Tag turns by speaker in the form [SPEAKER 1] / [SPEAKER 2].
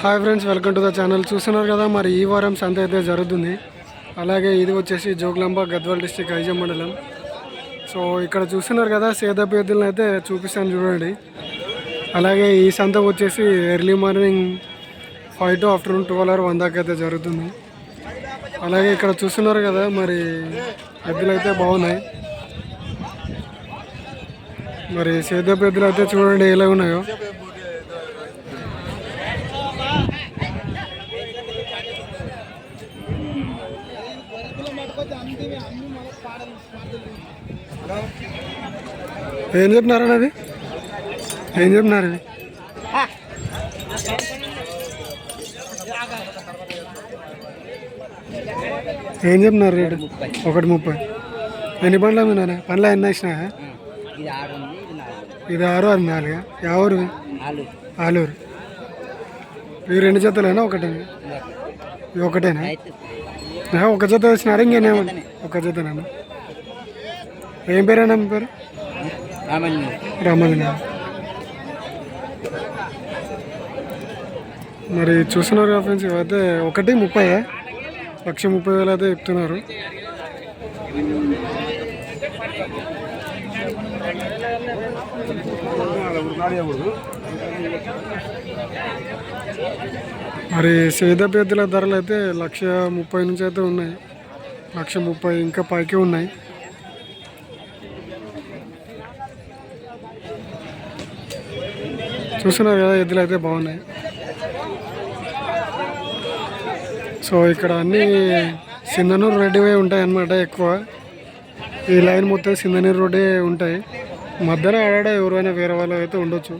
[SPEAKER 1] Hi friends welcome to the channel. చూస్తున్నారు కదా మరి ఈ వారం సంత అయితే జరుగుతుంది. అలాగే ఇది వచ్చేసి జోగులాంబ గద్వాల్ డిస్టిక్ ఐజం మండలం. సో ఇక్కడ చూస్తున్నారు కదా సేదపు అయితే చూపిస్తాను చూడండి. అలాగే ఈ సంత వచ్చేసి early morning five to afternoon twelve hour one దాకా అయితే జరుగుతుంది. అలాగే ఇక్కడ చూస్తున్నారు కదా మరి ఎద్దులు అయితే బాగున్నాయి. మరి సేదపు అయితే చూడండి ఎలా ఉన్నాయో. ఏం చెప్పినారన్న అది? ఏం చెప్పినారు ఇది? ఏం చెప్పినారు రేటు? ఒకటి ముప్పై. ఎన్ని పండ్లు మీనా పండ్లు ఎన్ని వేసినా
[SPEAKER 2] ఇది ఆరు ఉంది ఇది నాలుగు.
[SPEAKER 1] ఇది ఆరు అది నాలుగు? ఎవరు ఆలూరు. ఈ రెండు జతలేనా ఒకటే ఇది ఒకటేనా?
[SPEAKER 2] రైతు
[SPEAKER 1] ఆ, ఒక జత ఇంకేనేమో ఒక జతనేనా? ఏం పేరేనా మీ పేరు? రమ్మదినా మరి చూస్తున్నారు కదా ఫ్రెండ్స్ ఇవైతే ఒకటి ముప్పై లక్ష ముప్పై వేలు అయితే చెప్తున్నారు. మరి సేద ధరలు అయితే లక్ష ముప్పై నుంచి అయితే ఉన్నాయి. లక్ష ముప్పై ఇంకా పైకి ఉన్నాయి. చూస్తున్నారు కదా ఎద్దులు అయితే బాగున్నాయి. సో ఇక్కడ అన్ని సింధనూరు రెడ్డివే ఉంటాయి అన్నమాట ఎక్కువ. ఈ లైన్ మొత్తం సింధనూరు రోడ్డే ఉంటాయి మధ్యలో ఆడ ఎవరైనా వేరే వాళ్ళు అయితే ఉండొచ్చు